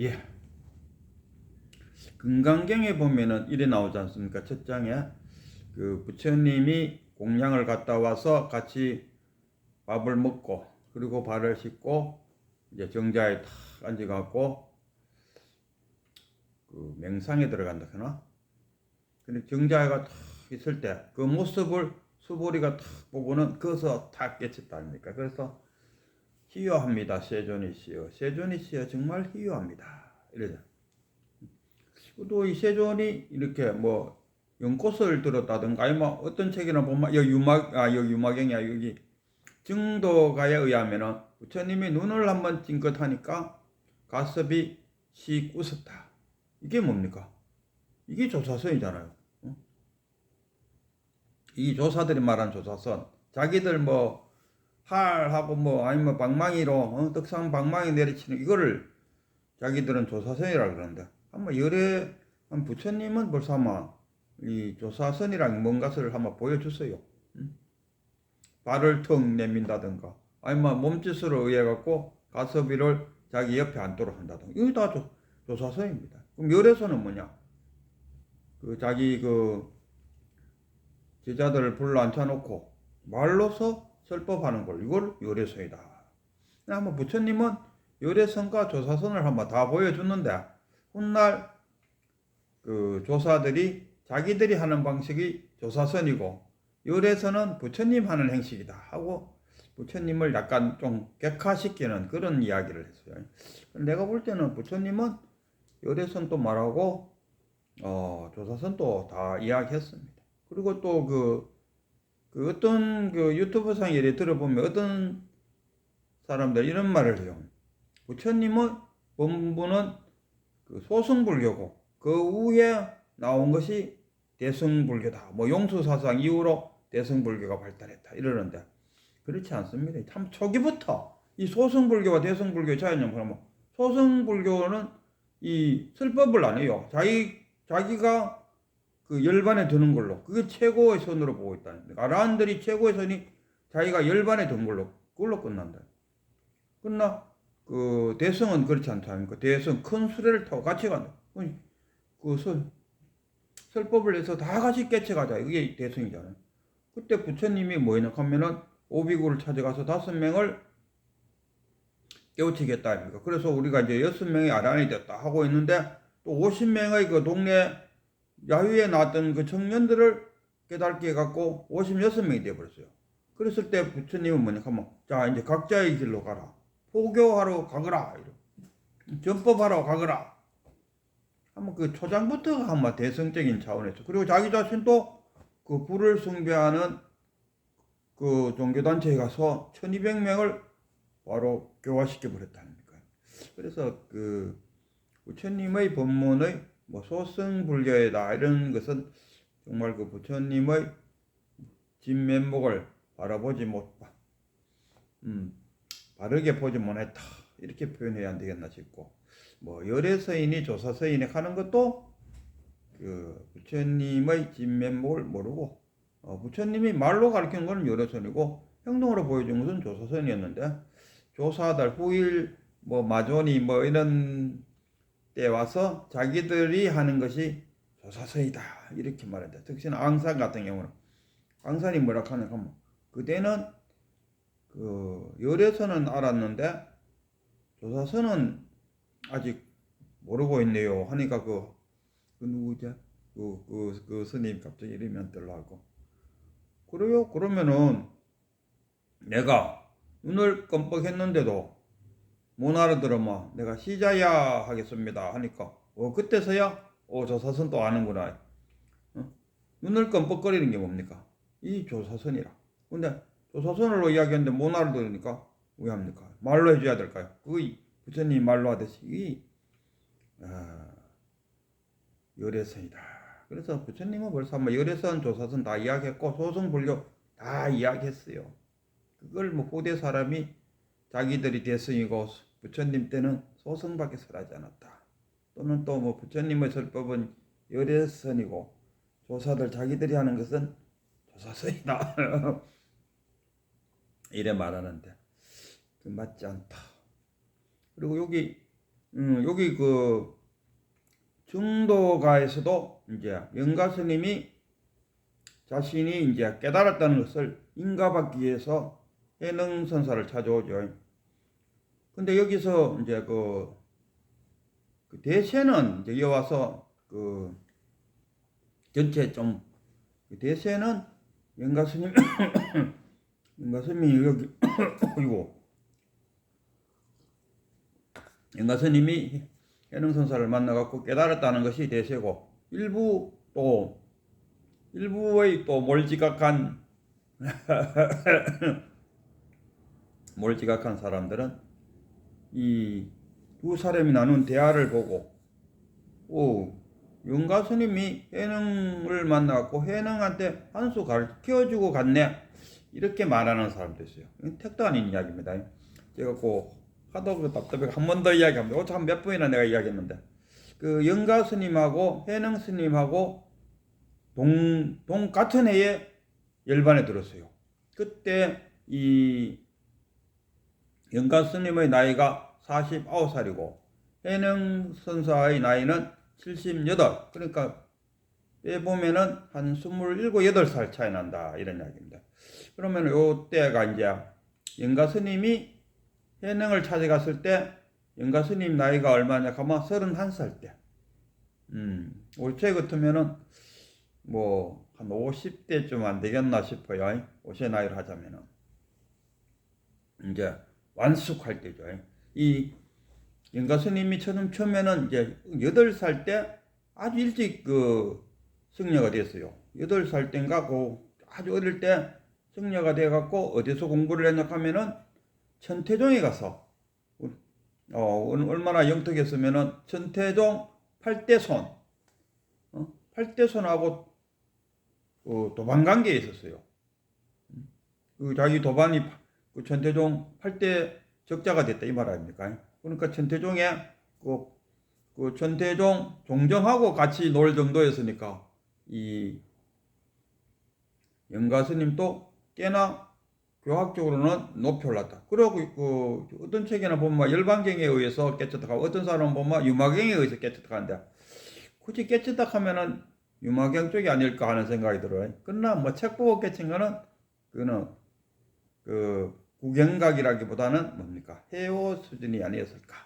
예. 금강경에 보면은 이래 나오지 않습니까? 첫 장에 그 부처님이 공양을 갔다 와서 같이 밥을 먹고 그리고 발을 씻고 이제 정자에 탁 앉아갖고 그 맹상에 들어간다 하나? 근데 정자가 탁 있을 때 그 모습을 수보리가 탁 보고는 거기서 탁 깨쳤다 아닙니까? 그래서 희유합니다. 세존이시여. 세존이시여 정말 희유합니다. 이러죠. 또이 세존이 이렇게 뭐 연꽃을 들었다든가 아니면 뭐 어떤 책이나 보면 여기 유막 아 여기 유마경이야 여기 증도가에 의하면은 부처님이 눈을 한번 찡긋하니까 가섭이 씩 웃었다. 이게 뭡니까? 이게 조사선이잖아요. 어? 이 조사들이 말한 조사선 자기들 뭐 할하고 뭐 아니면 방망이로 어? 떡상 방망이 내리치는 이거를 자기들은 조사선이라 그러는데 한번 열애 한 부처님은 벌써 아마 이 조사선이랑 뭔가를 한번 보여줬어요. 음? 발을 턱 내민다든가 아니면 몸짓으로 의해 갖고 가섭이를 자기 옆에 앉도록 한다든가 이거 다 조, 조사선입니다. 그럼 열애선은 뭐냐? 그 자기 그 제자들을 불러 앉혀놓고 말로서 설법하는 걸 이걸 요래선이다. 한번 부처님은 요래선과 조사선을 한번 다 보여줬는데 훗날 그 조사들이 자기들이 하는 방식이 조사선이고 요래선은 부처님 하는 행식이다 하고 부처님을 약간 좀 객화시키는 그런 이야기를 했어요. 내가 볼 때는 부처님은 요래선 또 말하고 어, 조사선 또 다 이야기했습니다. 그리고 또 그 그 어떤 그 유튜브 상 예를 들어보면 어떤 사람들 이런 말을 해요. 부처님은 본부는 그 소승불교고 그 후에 나온 것이 대승불교다. 뭐 용수사상 이후로 대승불교가 발달했다. 이러는데 그렇지 않습니다. 참 초기부터 이 소승불교와 대승불교의 차이는 그러면 소승불교는 이 설법을 안 해요. 자기 자기가 그 열반에 드는 걸로 그게 최고의 선으로 보고 있다는 거예요. 아라한들이 최고의 선이 자기가 열반에 든 걸로 그걸로 끝난다. 끝나 그 대성은 그렇지 않다 아닙니까? 대성 큰 수레를 타고 같이 간다. 그 설, 설법을 해서 다 같이 깨쳐가자. 이게 대성이잖아요. 그때 부처님이 뭐였냐 하면은 오비구를 찾아가서 다섯 명을 깨우치겠다? 그래서 우리가 이제 여섯 명이 아란이 됐다 하고 있는데 또 50명의 그 동네 야유에 나왔던 그 청년들을 깨닫게 해갖고 56명이 되어버렸어요. 그랬을 때 부처님은 뭐냐 하면 자 이제 각자의 길로 가라. 포교하러 가거라. 전법하러 가거라. 한번 그 초장부터가 한번 대성적인 차원에서 그리고 자기 자신도 그 불을 숭배하는 그 종교단체에 가서 1200명을 바로 교화시켜 버렸다는 거예요. 그래서 그 부처님의 법문의 뭐 소승불교이다 이런 것은 정말 그 부처님의 진면목을 바라보지 못, 음, 바르게 보지 못했다. 이렇게 표현해야 안 되겠나 싶고. 뭐 열애서인이 조사서인이 하는 것도 그 부처님의 진면목을 모르고 어, 부처님이 말로 가르치는 것은 열애선이고 행동으로 보여준 것은 조사선이었는데 조사들 후일 뭐 마존이 뭐 이런 때 와서 자기들이 하는 것이 조사서이다 이렇게 말한다. 특히나 앙산 같은 경우는 앙산이 뭐라 하냐 하면 그때는 그 열애서는 알았는데 조사서는 아직 모르고 있네요 하니까 그, 그 누구죠? 그, 그, 그 스님 갑자기 이름이 안 들라고 그래요? 그러면은 내가 눈을 껌뻑했는데도 못 알아들으면 내가 시자야 하겠습니다 하니까 어 그때서야 어 조사선 또 아는구나 어? 눈을 껌뻑거리는 게 뭡니까? 이 조사선이라 근데 조사선으로 이야기하는데 못 알아들으니까 왜 합니까? 말로 해줘야 될까요? 그 부처님 말로 하듯이 이 아, 열애선이다 그래서 부처님은 벌써 한번 열애선 조사선 다 이야기했고 소승불교 다 이야기했어요 그걸 뭐 후대 사람이 자기들이 대승이고 부처님 때는 소승밖에 설하지 않았다. 또는 또 뭐 부처님의 설법은 열애선이고 조사들 자기들이 하는 것은 조사선이다. 이래 말하는데 그 맞지 않다. 그리고 여기 음, 여기 그 중도가에서도 이제 영가 스님이 자신이 이제 깨달았다는 것을 인가받기 위해서 해능 선사를 찾아오죠. 근데 여기서 이제 그, 그 대세는 이제 와서 그 전체 좀그 대세는 영가 스님 영가 스님이 여기 그리고 영가 스님이 해능 선사를 만나갖고 깨달았다는 것이 대세고 일부 또 일부의 또 몰지각한 몰지각한 사람들은 이 두 사람이 나눈 대화를 보고 오 영가 스님이 해능을 만나갖고 해능한테 한 수 가르쳐주고 갔네 이렇게 말하는 사람도 있어요. 택도 아닌 이야기입니다. 제가 그 하도 그 답답해 한 번 더 이야기합니다. 어차 몇 번이나 내가 이야기했는데 그 영가 스님하고 해능 스님하고 동, 동 같은 해에 열반에 들었어요. 그때 이 영가 스님의 나이가 49살이고 해능 선사의 나이는 78. 그러니까 빼보면은 한 27, 8살 차이 난다. 이런 이야기입니다. 그러면 요 때가 이제 영가 스님이 해능을 찾아갔을 때 영가 스님 나이가 얼마냐 하면 31살 때. 음, 올체 같으면은 뭐 한 50대쯤 안 되겠나 싶어요. 올체 나이로 하자면은. 이제 완숙할 때죠. 이 영가 스님이 처음 처음에는 이제 8살 때 아주 일찍 그 승려가 됐어요. 8살 때인가 그 아주 어릴 때 승려가 돼 갖고 어디서 공부를 했냐 하면은 천태종에 가서 어 얼마나 영특했으면은 천태종 팔대손 어? 팔대손하고 그 도반 관계에 있었어요. 그 자기 도반이 그 천태종 팔대 적자가 됐다 이 말 아닙니까? 그러니까 천태종의 그, 그 천태종 종정하고 같이 놀 정도였으니까 이 영가 스님도 꽤나 교학적으로는 높이 올랐다. 그리고 그 어떤 책에나 보면 열반경에 의해서 깨쳤다 어떤 사람은 보면 유마경에 의해서 깨쳤다 하는데 굳이 깨쳤다 하면은 유마경 쪽이 아닐까 하는 생각이 들어요. 그러나 뭐 책 보고 깨친 거는 그거는 그 구경각이라기보다는 뭡니까? 해오 수준이 아니었을까?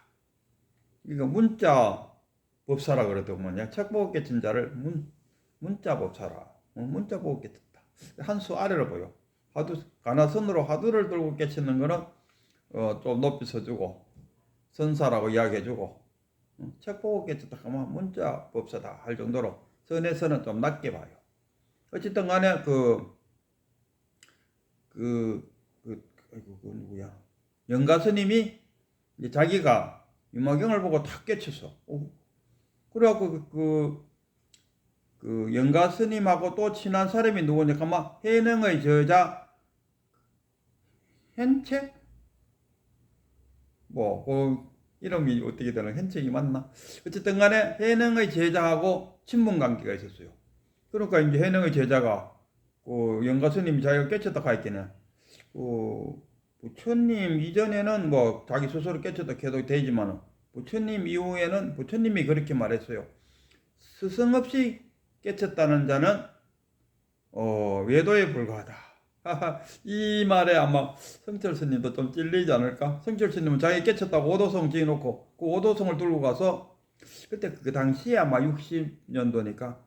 이거 문자 법사라 그러더군요. 책 보고 깨친 자를 문, 문자 법사라. 어, 문자 보고 깨쳤다. 한 수 아래로 보여. 하두, 가나선으로 하두를 들고 깨치는 거는 어, 좀 높이 서주고 선사라고 이야기해주고 어, 책 보고 깨쳤다 하면 문자 법사다 할 정도로 선에서는 좀 낮게 봐요. 어쨌든 간에 그, 그, 그, 아이고, 그 누구야. 영가 스님이 이제 자기가 유마경을 보고 탁 깨쳤어. 오. 그래갖고 그, 그, 그 영가 스님하고 또 친한 사람이 누구냐 하면 해능의 저자 hen책? 뭐, 그 이름이 어떻게 되나? hen책이 맞나? 어쨌든 간에 해능의 제자하고 친분 관계가 있었어요. 그러니까 이제 해능의 제자가 그 영가 스님이 자기가 깨쳤다 가있겠네. 그 부처님 이전에는 뭐 자기 스스로 깨쳤다 해도 되지만 부처님 이후에는 부처님이 그렇게 말했어요. 스승 없이 깨쳤다는 자는 어, 외도에 불과하다. 이 말에 아마 성철 스님도 좀 찔리지 않을까? 성철 스님은 자기 깨쳤다고 오도성 지어놓고 그 오도성을 들고 가서 그때 그 당시에 아마 60년도니까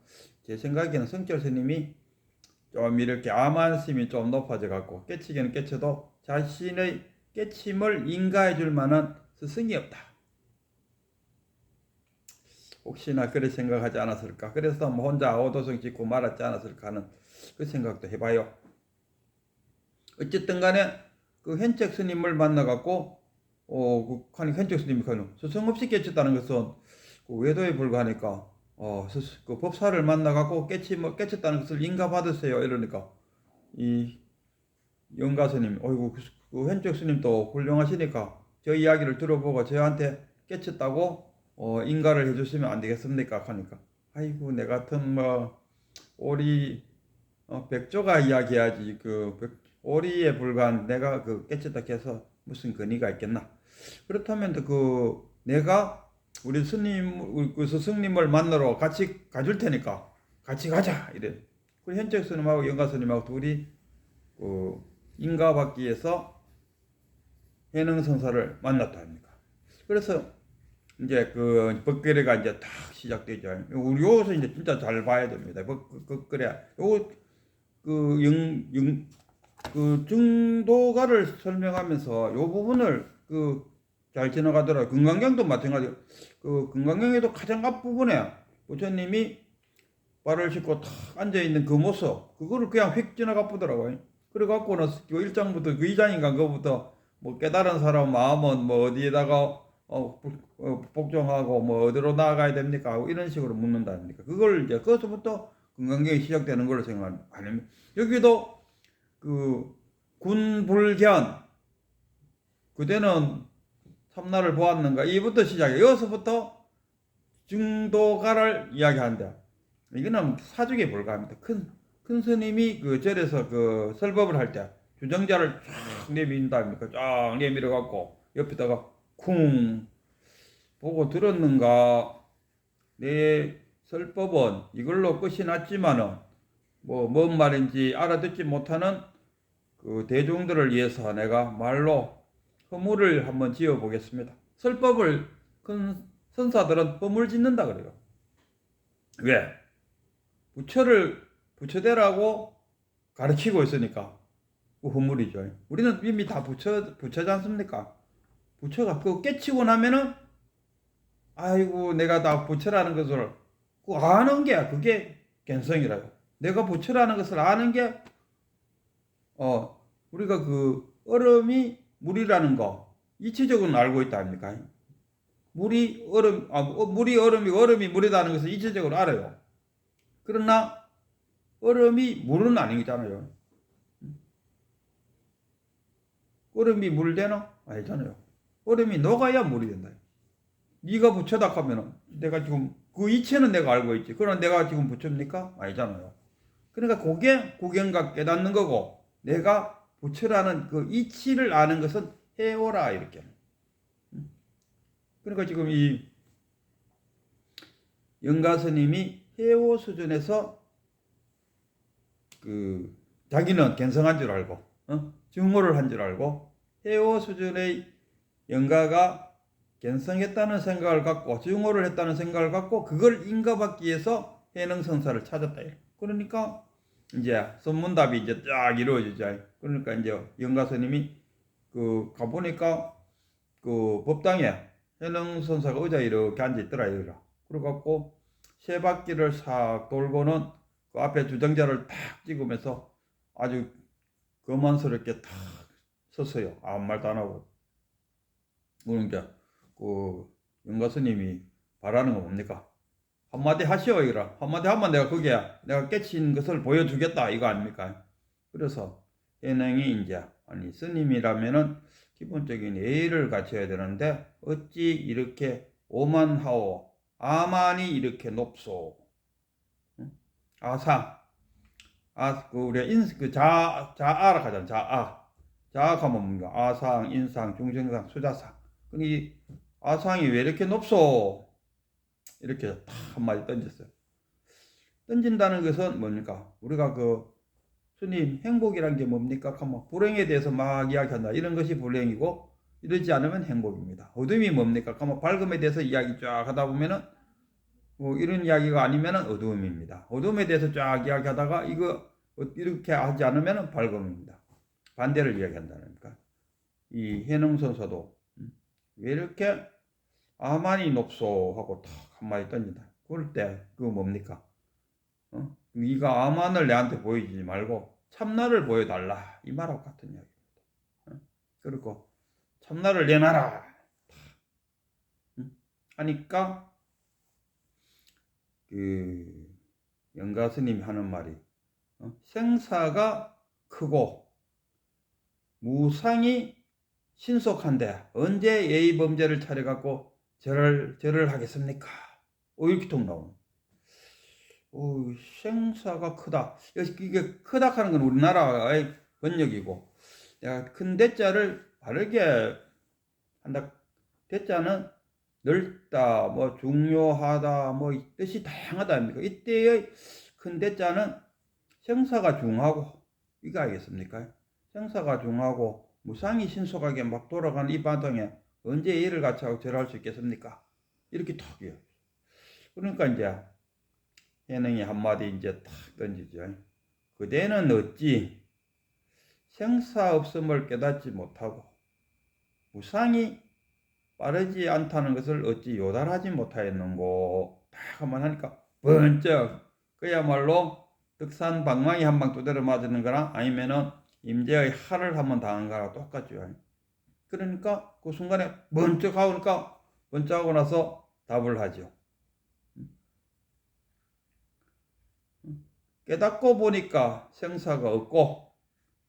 제 생각에는 성철 스님이 좀 이렇게 암한심이 좀 높아져 갖고 깨치기는 깨쳐도 자신의 깨침을 인가해 줄 만한 스승이 없다. 혹시나 그런 생각하지 않았을까? 그래서 뭐 혼자 오도성 짓고 말았지 않았을까 하는 그 생각도 해봐요. 어쨌든 간에 그 현책 스님을 만나갖고, 어, 그, 현책 스님이 가는 스승 없이 깨쳤다는 것은 그 외도에 불과하니까, 어, 스, 그 법사를 만나갖고 깨치, 뭐, 깨쳤다는 것을 인가받으세요. 이러니까, 이 영가 스님, 어이구, 그, 그 현책 스님도 훌륭하시니까 저 이야기를 들어보고 저한테 깨쳤다고 어, 인가를 해주시면 안 되겠습니까? 하니까 아이고 내 같은 뭐 오리 어, 백조가 이야기하지 그 백, 오리에 불과한 내가 그 깨쳤다 해서 무슨 근의가 있겠나? 그렇다면 그 내가 우리 스님 우리 그 스승님을 만나러 같이 가줄 테니까 같이 가자 이래. 그 현적 스님하고 영가 스님하고 둘이 그 인가받기에서 해능 성사를 만났다 합니까. 그래서 이제 그 법거래가 이제 딱 시작되죠. 우리 여기서 이제 진짜 잘 봐야 됩니다. 법거래 요그영영 그 중도가를 설명하면서 요 부분을 그 잘 지나가더라. 금강경도 마찬가지. 그 금강경에도 가장 앞부분에 부처님이 발을 싣고 탁 앉아 있는 그 모습 그거를 그냥 휙 지나가 보더라고요. 그래갖고는 그 일장부터 그 이장인가 그거부터 뭐 깨달은 사람 마음은 뭐 어디에다가 어, 복- 어, 복종하고 뭐 어디로 나아가야 됩니까? 하고 이런 식으로 묻는다 아닙니까? 그걸 이제 그것부터 건강경이 시작되는 걸로 생각합니다. 여기도 그 군불견 그때는 참나를 보았는가 이부터 시작해 여기서부터 중도가를 이야기한다. 이거는 사족에 불과합니다. 큰, 큰 스님이 그 절에서 그 설법을 할 때 주정자를 쫙 내민다 합니까? 쫙 내밀어 갖고 옆에다가 쿵 보고 들었는가 내 설법은 이걸로 끝이 났지만은 뭐 뭔 말인지 알아듣지 못하는 그 대중들을 위해서 내가 말로 허물을 한번 지어 보겠습니다. 설법을 큰 선사들은 허물 짓는다 그래요. 왜? 부처를 부처대라고 가르치고 있으니까 그 허물이죠. 우리는 이미 다 부처 부처지 않습니까? 부처가 그거 깨치고 나면은 아이고 내가 다 부처라는 것을 그 아는 게 그게 견성이라고. 내가 부처라는 것을 아는 게 어 우리가 그 얼음이 물이라는 거 이치적으로는 알고 있다 아닙니까? 물이 얼음 아 어, 물이 얼음이고 얼음이 물이라는 것을 이치적으로 알아요. 그러나 얼음이 물은 아니잖아요. 얼음이 물 되나? 아니잖아요. 얼음이 녹아야 물이 된다. 네가 부처다 하면은 내가 지금 그 이체는 내가 알고 있지. 그러나 내가 지금 부처입니까? 아니잖아요. 그러니까 그게 구경과 깨닫는 거고 내가 부처라는 그 이치를 아는 것은 해오라 이렇게. 그러니까 지금 이 영가 스님이 해오 수준에서 그 자기는 견성한 줄 알고 어? 증오를 한 줄 알고 해오 수준의 영가가 견성했다는 생각을 갖고 증오를 했다는 생각을 갖고 그걸 인가받기 위해서 해능성사를 찾았다. 그러니까 이제 선문답이 이제 쫙 이루어지죠. 그러니까 이제 영가 스님이 그 가보니까 그 법당에 해능선사가 의자 이렇게 앉아 있더라 이거라. 그래갖고 세 바퀴를 싹 돌고는 그 앞에 주정자를 탁 찍으면서 아주 거만스럽게 탁 섰어요. 아무 말도 안 하고. 그러니까 그 영가 스님이 바라는 건 뭡니까? 한마디 하시오 이거라. 한마디 하면 내가 그게 내가 깨친 것을 보여주겠다 이거 아닙니까? 그래서 해능이 이제 아니 스님이라면은 기본적인 예의를 갖춰야 되는데 어찌 이렇게 오만하오? 아만이 이렇게 높소? 응? 아상 아그 우리 인그 자아라 가잖아 자아. 자아가면 뭔가 아상 인상 중생상 수자상. 이 아상이 왜 이렇게 높소 이렇게 탁 한마디 던졌어요 던진다는 것은 뭡니까 우리가 그 스님 행복이란 게 뭡니까? 하면 불행에 대해서 막 이야기한다. 이런 것이 불행이고 이러지 않으면 행복입니다. 어둠이 뭡니까? 하면 밝음에 대해서 이야기 쫙 하다 보면은 뭐 이런 이야기가 아니면은 어두움입니다. 어둠에 대해서 쫙 이야기하다가 이거 이렇게 하지 않으면은 밝음입니다. 반대를 이야기한다니까. 이 해능선서도 음, 왜 이렇게 아만이 높소 하고 탁 한마디 던진다. 그럴 때 그거 뭡니까? 어? 네가 아만을 내한테 보이지 말고 참나를 보여달라 이 말하고 같은 이야기입니다. 어? 그리고 참나를 내놔라 응? 하니까 그 영가 스님이 하는 말이 어? 생사가 크고 무상이 신속한데 언제 예의 범죄를 차려갖고 절을 절을 하겠습니까? 오 이렇게 통 나오는. 오, 생사가 크다. 이게 크다 하는 건 우리나라의 번역이고, 내가 큰 대자를 바르게 한다. 대자는 넓다, 뭐 중요하다, 뭐이 뜻이 다양하다 아닙니까? 이때의 큰 대자는 생사가 중하고 이거 알겠습니까? 생사가 중하고 무상이 신속하게 막 돌아가는 이 바탕에 언제 일을 같이 하고 절할 수 있겠습니까? 이렇게 탁이요. 그러니까 이제 예능이 한마디 이제 탁 던지죠. 그대는 어찌 생사 없음을 깨닫지 못하고 무상이 빠르지 않다는 것을 어찌 요달하지 못하였는고 딱 한번 하니까 번쩍 그야말로 득산 방망이 한 방 두드려 맞는 거랑 아니면은 임재의 할을 한번 당한 거랑 똑같죠. 그러니까 그 순간에 번쩍 하니까 번쩍 하고 나서 답을 하죠. 깨닫고 보니까 생사가 없고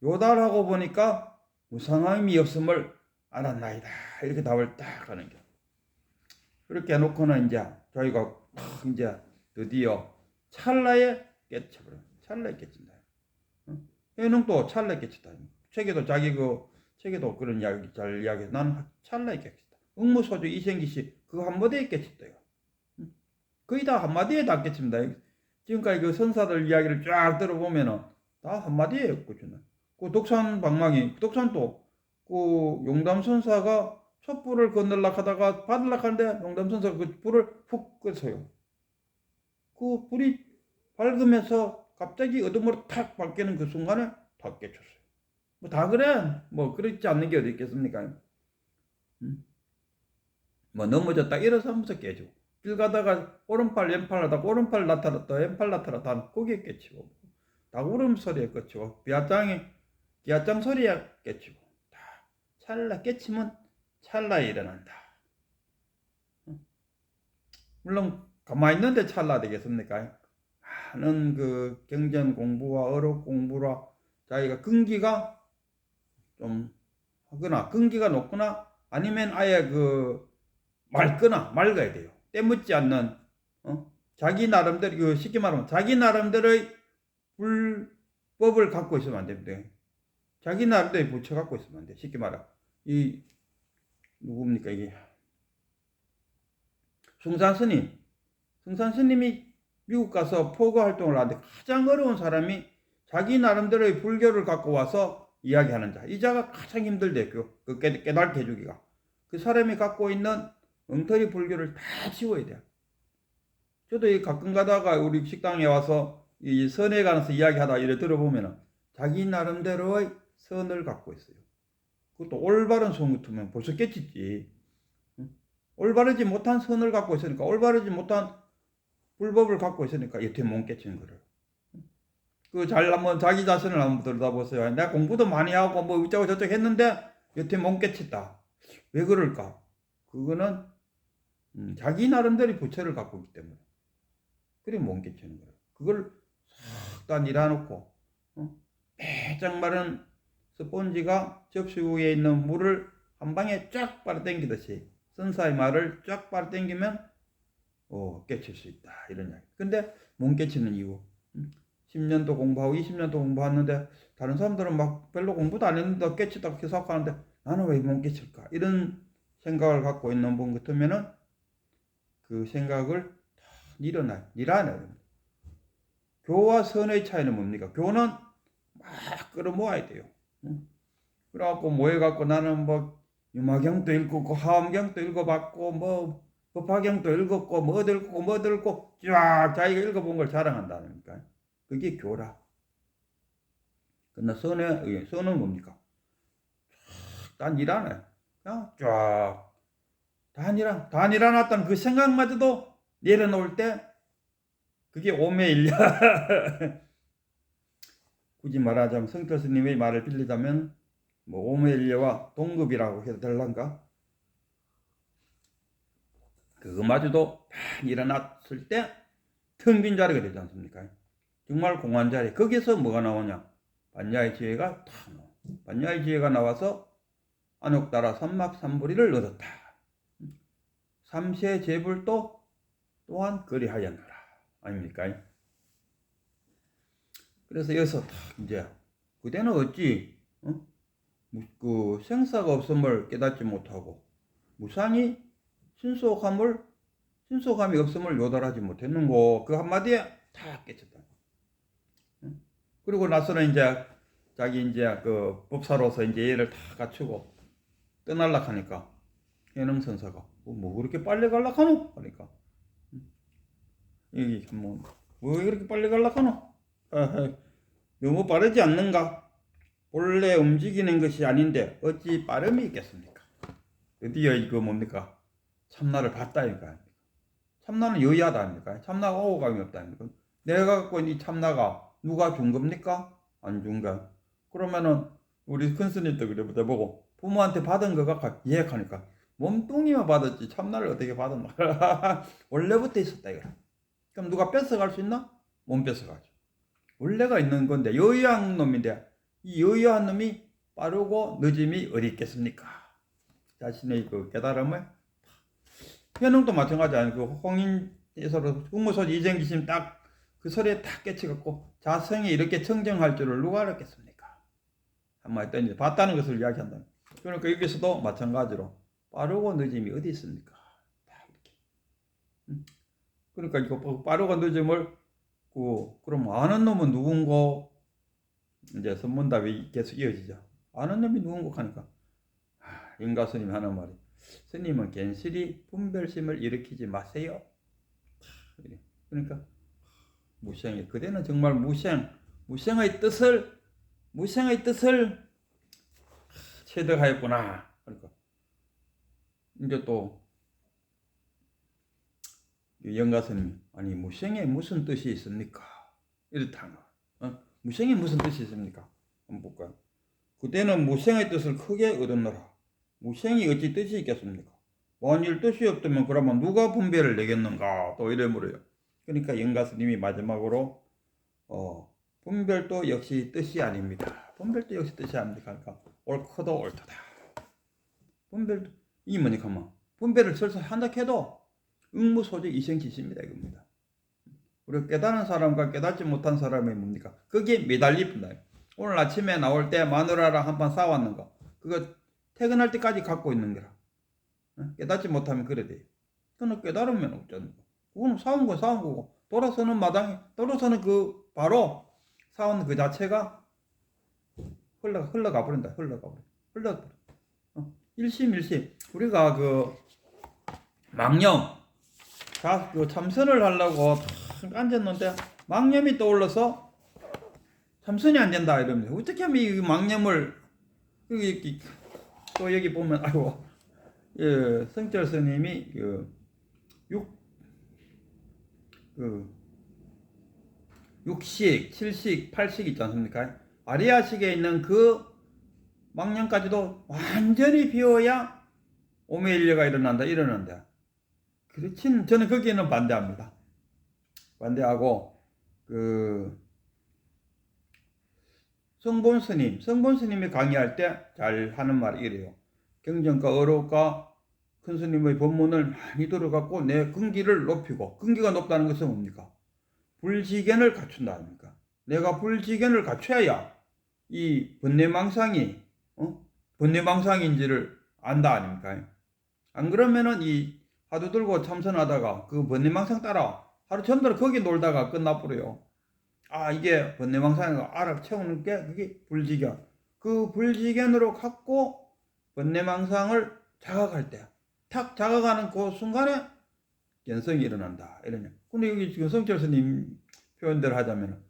요달하고 보니까 무상함이 없음을 알았나이다. 이렇게 답을 딱 하는 게. 그렇게 해놓고는 이제 저희가 탁 이제 드디어 찰나에 깨쳐버려. 찰나에 깨친다. 응? 해능도 찰나에 깨친다. 책에도 자기 그 책에도 그런 이야기 잘 이야기해. 난 찰나에 깨친다. 응무소주 이생기 씨 그 한마디에 깨친다. 응? 거의 다 한마디에 다 깨칩니다. 지금까지 그 선사들 이야기를 쫙 들어보면은 다 한마디에 깨친다. 그 독산 방망이, 독산도 그 용담 선사가 촛불을 건널라 하다가 받으려 하는데 용담 선사가 그 불을 훅 끄서요. 그 불이 밝으면서 갑자기 어둠으로 탁 바뀌는 그 순간에 다 깨쳤어요. 뭐 다 그래. 뭐 그렇지 않는 게 어디 있겠습니까? 음? 뭐 넘어졌다 일어서면서 깨져. 길 가다가 오른팔 왼팔 하다가 오른팔 나타났다 왼팔 나타났다 거기에 깨치고 다 울음소리에 깨치고 비아장이 비아장 소리에 깨치고 다 찰나 깨치면 찰나에 일어난다. 물론 가만히 있는데 찰나 되겠습니까? 많은 그 경전 공부와 어록 공부라 자기가 근기가 좀 하거나 근기가 높거나 아니면 아예 그 맑거나 맑아야 돼요. 때묻지 않는 어? 자기 나름대로 그 쉽게 말하면 자기 나름대로의 불법을 갖고 있으면 안 됩니다. 자기 나름대로 부처 갖고 있으면 안 돼. 쉽게 말하 이 누굽니까 이게 승산 스님 승산 스님이 미국 가서 포교 활동을 하는데 가장 어려운 사람이 자기 나름대로의 불교를 갖고 와서 이야기하는 자. 이 자가 가장 힘들대. 그, 그 깨, 깨닫게 해주기가. 그 사람이 갖고 있는 엉터리 불교를 다 지워야 돼요. 저도 이 가끔 가다가 우리 식당에 와서 이 선에 관해서 이야기하다 이래 들어보면은 자기 나름대로의 선을 갖고 있어요. 그것도 올바른 선 같으면 벌써 깨치지. 응? 올바르지 못한 선을 갖고 있으니까 올바르지 못한 불법을 갖고 있으니까 여태 못 깨치는 거를. 그 잘 한번 자기 자신을 한번 들여다보세요. 내가 공부도 많이 하고 뭐 이쩌고 저쩌고 했는데 여태 못 깨쳤다. 왜 그럴까? 그거는 음, 자기 나름대로 부처를 갖고 있기 때문에. 그래 못 깨치는 거예요. 그걸 싹다 밀어놓고 어? 빼짝 마른 스폰지가 접시 위에 있는 물을 한 방에 쫙 빨아당기듯이 선사의 말을 쫙 빨아당기면 어, 깨칠 수 있다. 이런 이야기. 근데 못 깨치는 이유. 10년도 공부하고 20년도 공부하는데 다른 사람들은 막 별로 공부도 안 했는데 깨치다고 계속 하는데 나는 왜 못 깨칠까? 이런 생각을 갖고 있는 분 같으면은 그 생각을 일어나, 일어나요. 교와 선의 차이는 뭡니까? 교는 막 끌어모아야 돼요. 그래갖고 모여갖고 나는 뭐 유마경도 읽고 하엄경도 읽어봤고 뭐 법화경도 읽었고 뭐 읽고 뭐 읽고 쫙 자기가 읽어본 걸 자랑한다니까. 그게 교라. 그러나 선의 선은 뭡니까? 단 일하네. 그냥 쫙 단일한 단일어났던 그 생각마저도 내려놓을 때 그게 오매일려. 굳이 말하자면 성태 스님의 말을 빌리자면 뭐 오매일려와 동급이라고 해도 될란가? 그마저도 딱 일어났을 때 텅 빈 자리가 되지 않습니까? 정말 공한 자리. 거기서 뭐가 나오냐? 반야의 지혜가 탁 나와. 반야의 지혜가 나와서 안옥 따라 삼막 삼부리를 얻었다. 삼세 제불도 또한 그리하였노라. 아닙니까? 그래서 여기서 탁 이제 그대는 어찌 어? 그 생사가 없음을 깨닫지 못하고 무상이 신속함을 신속함이 없음을 요달하지 못했는고 그 한마디에 다 깨쳤다. 응? 그리고 나서는 이제 자기 이제 그 법사로서 이제 얘를 다 갖추고 떠날라 하니까 해능 선사가 어, 뭐 그렇게 빨리 갈라 하노? 응? 이게 뭐왜 그렇게 빨리 갈라 하노? 너무 빠르지 않는가? 본래 움직이는 것이 아닌데 어찌 빠름이 있겠습니까? 드디어 이거 뭡니까? 참나를 봤다 이거 참나는 여의하다 아닙니까? 참나가 오감이 없다 아닙니까? 내가 갖고 있는 이 참나가 누가 준 겁니까? 안 준가? 그러면은 우리 큰 스님도 그래 보고 부모한테 받은 거가 이해하니까 몸뚱이만 받았지 참나를 어떻게 받았나? 원래부터 있었다 이거. 그럼 누가 뺏어갈 수 있나? 못 뺏어가죠. 원래가 있는 건데 여의한 놈인데 이 여의한 놈이 빠르고 늦음이 어디 있겠습니까? 자신의 그 깨달음을 현웅도 마찬가지 아니고 홍인에서도 국무소지 이정기심 딱 그 소리에 딱 깨치갖고 자성이 이렇게 청정할 줄을 누가 알았겠습니까? 한마디 던지 봤다는 것을 이야기한다. 그러니까 여기서도 마찬가지로 빠르고 늦음이 어디 있습니까? 딱 이렇게. 음? 그러니까 이거 빠르고 늦음을 그 그럼 아는 놈은 누군고 이제 선문답이 계속 이어지죠. 아는 놈이 누군고 하니까 아, 인가 스님 하는 말이 스님은 괜시리 분별심을 일으키지 마세요. 그러니까 무생이 그대는 정말 무생 무생의 뜻을 무생의 뜻을 체득하였구나. 그러니까 이제 또 영가스님 아니 무생에 무슨 뜻이 있습니까? 이렇다. 어? 무생에 무슨 뜻이 있습니까? 한번 볼까요? 그때는 무생의 뜻을 크게 얻었노라. 무생이 어찌 뜻이 있겠습니까? 만일 뜻이 없다면 그러면 누가 분별을 내겠는가? 또 이래 물어요. 그러니까 영가스님이 마지막으로 어, 분별도 역시 뜻이 아닙니다. 분별도 역시 뜻이 아닙니다. 그러니까 옳고도 옳다. 분별도 이 뭐니까 뭐 분별을 설사 한다 해도 응무소지 이생지십니다 이겁니다. 우리 깨달은 사람과 깨닫지 못한 사람이 뭡니까? 거기에 매달립니다. 오늘 아침에 나올 때 마누라랑 한 판 싸웠는 거 그거 퇴근할 때까지 갖고 있는 거라. 깨닫지 못하면 그래 돼. 그는 깨달으면 없잖아. 그거는 싸운 거 싸운 거고 돌아서는 마당에 돌아서는 그 바로 싸운 그 자체가 흘러 흘러가 버린다. 흘러가 버려. 흘러 버려. 어. 일심 일심 우리가 그 망념 자, 그 참선을 하려고 탁 앉았는데 망념이 떠올라서 참선이 안 된다 이러면서 어떻게 하면 이 망념을 여기 또 여기 보면 아이고 예, 성철 스님이 그 6, 그 6식, 7식, 8식 있지 않습니까? 아리아식에 있는 그 망념까지도 완전히 비워야 오메일려가 일어난다, 일어난다. 그렇진, 저는 거기에는 반대합니다. 반대하고, 그, 성본 스님, 성본 스님이 강의할 때 잘 하는 말이 이래요. 경전과 어록과 큰 스님의 법문을 많이 들어갖고 내 근기를 높이고 근기가 높다는 것은 뭡니까? 불지견을 갖춘다 아닙니까? 내가 불지견을 갖춰야 이 번뇌망상이 어? 번뇌망상인지를 안다 아닙니까? 안 그러면은 이 하도 들고 참선하다가 그 번뇌망상 따라 하루 전날 거기 놀다가 끝나버려요. 아 이게 번뇌망상이가 알아 채우는 게 그게 불지견. 그 불지견으로 갖고 번뇌망상을 자각할 때, 탁 자각하는 그 순간에 견성이 일어난다. 이러냐. 근데 여기 지금 성철 스님 표현대로 하자면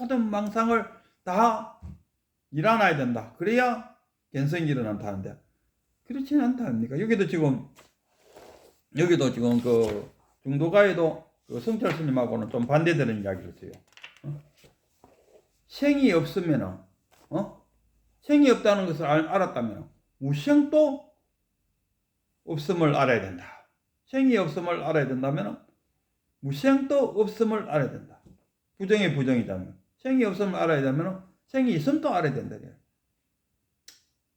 모든 망상을 다 일어나야 된다. 그래야 견성이 일어난다는데 그렇지는 않다 아닙니까? 여기도 지금 여기도 지금 그 중도가에도 그 성철 스님하고는 좀 반대되는 이야기를 써요. 어? 생이 없으면은 어? 생이 없다는 것을 알, 알았다면 무생도 없음을 알아야 된다. 생이 없음을 알아야 된다면 무생도 없음을 알아야 된다. 부정이 부정이자면 생이 없음을 알아야 되면 생이 있음도 알아야 된다.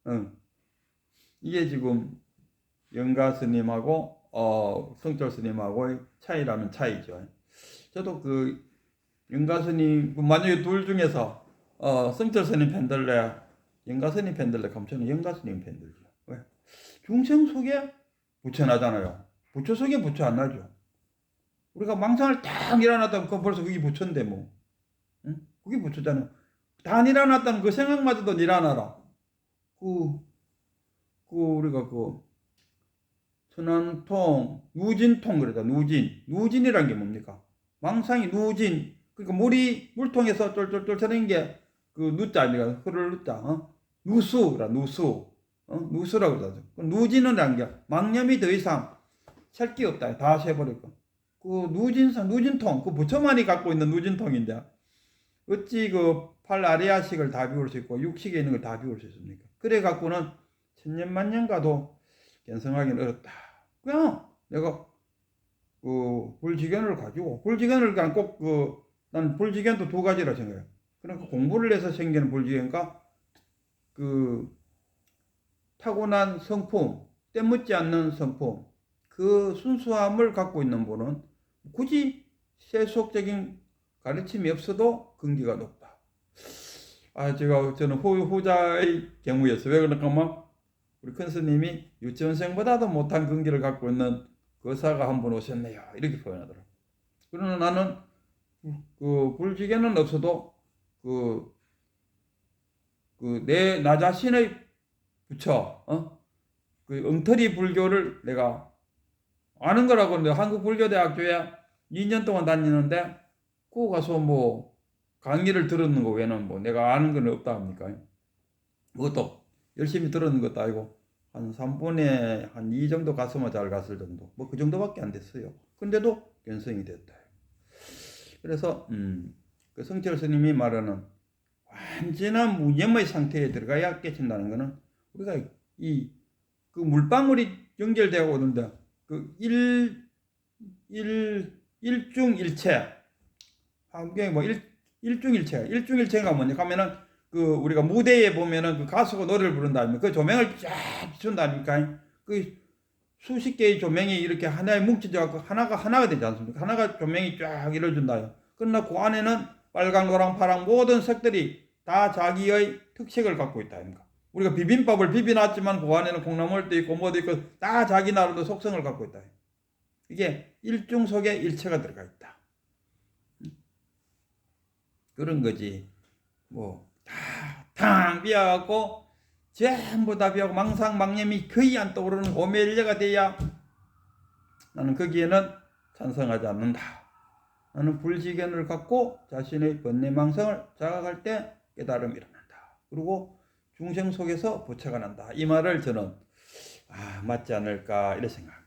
응. 이게 지금 영가 스님하고 어, 성철 스님하고의 차이라는 차이죠. 저도 그 영가 스님 그 만약에 둘 중에서 어, 성철 스님 팬들래 영가 스님 팬들래 저는 영가 스님 팬들죠. 왜? 중생 속에 붙여나잖아요. 부처 속에 부처 안 나죠. 우리가 망상을 딱 일어났다면 그 벌써 그게 부처인데 뭐. 응? 그게 부처잖아. 다 일어났다는 그 생각마저도 일어나라. 그, 그 우리가 그 천안통, 누진통 그러다 누진. 누진이란 게 뭡니까? 망상이 누진. 그러니까 물이 물통에서 쫄쫄쫄 새는 게 그 누자 아니라 흐를 누자. 어? 누수라 누수. 어? 누수라고 그러죠. 그 누진은 게 망념이 더 이상 셀게 없다. 다 세버리고. 그 누진상 누진통 그 부처만이 갖고 있는 누진통인데 어찌 그 팔아리아식을 다 비울 수 있고 육식에 있는 걸 다 비울 수 있습니까? 그래 갖고는 천년만년 가도 견성하기는 어렵다. 그냥 내가 그 불지견을 가지고 불지견을 그냥 꼭 그 난 불지견도 두 가지라 생각해요. 그러니까 공부를 해서 생기는 불지견과 그 타고난 성품, 때묻지 않는 성품, 그 순수함을 갖고 있는 분은 굳이 세속적인 가르침이 없어도 근기가 높다. 아, 제가 저는 후, 후자의 경우였어요. 왜 그럴까 하면 우리 큰 스님이 유치원생보다도 못한 근기를 갖고 있는 거사가 한 분 오셨네요. 이렇게 표현하더라고요. 그러나 나는 그 불지견은 없어도 그, 그 내 나 자신의 부처, 어? 그 엉터리 불교를 내가 아는 거라고 하는데 한국 불교대학교에 2년 동안 다니는데 그 가서 뭐 강의를 들었는 거 외에는 뭐 내가 아는 건 없다 합니까? 그것도 열심히 들었는 것도 아니고 한 3분의 한2 정도 갔으면 잘 갔을 정도 뭐 그 정도밖에 안 됐어요. 근데도 견성이 됐다. 그래서 음, 그 성철 스님이 말하는 완전한 무념의 상태에 들어가야 깨친다는 거는 우리가 이 그 물방울이 연결되고 오는데 그 일, 일, 일중일체 한국에 뭐 일, 일중일체 일중일체가 뭐냐 하면은 그 우리가 무대에 보면은 그 가수가 노래를 부른다면 그 조명을 쫙 아닙니까? 그 수십 개의 조명이 이렇게 하나에 뭉쳐져 갖고 하나가 하나가 되지 않습니까? 하나가 조명이 쫙 이루어진다요. 그러나 그 안에는 빨강, 노랑, 파랑 모든 색들이 다 자기의 특색을 갖고 있다 아닙니까? 우리가 비빔밥을 비벼놨지만 그 안에는 콩나물도 있고 뭐도 있고 다 자기 나름의 속성을 갖고 있다. 이게 일중 속에 일체가 들어가 있다. 그런 거지. 뭐, 다, 탕 비어갖고, 전부 다 비하고 망상, 망념이 거의 안 떠오르는 오멜레가 돼야 나는 거기에는 찬성하지 않는다. 나는 불지견을 갖고 자신의 번뇌망상을 자각할 때 깨달음이 일어난다. 그리고 중생 속에서 부처가 난다. 이 말을 저는 아, 맞지 않을까 이렇게 생각합니다.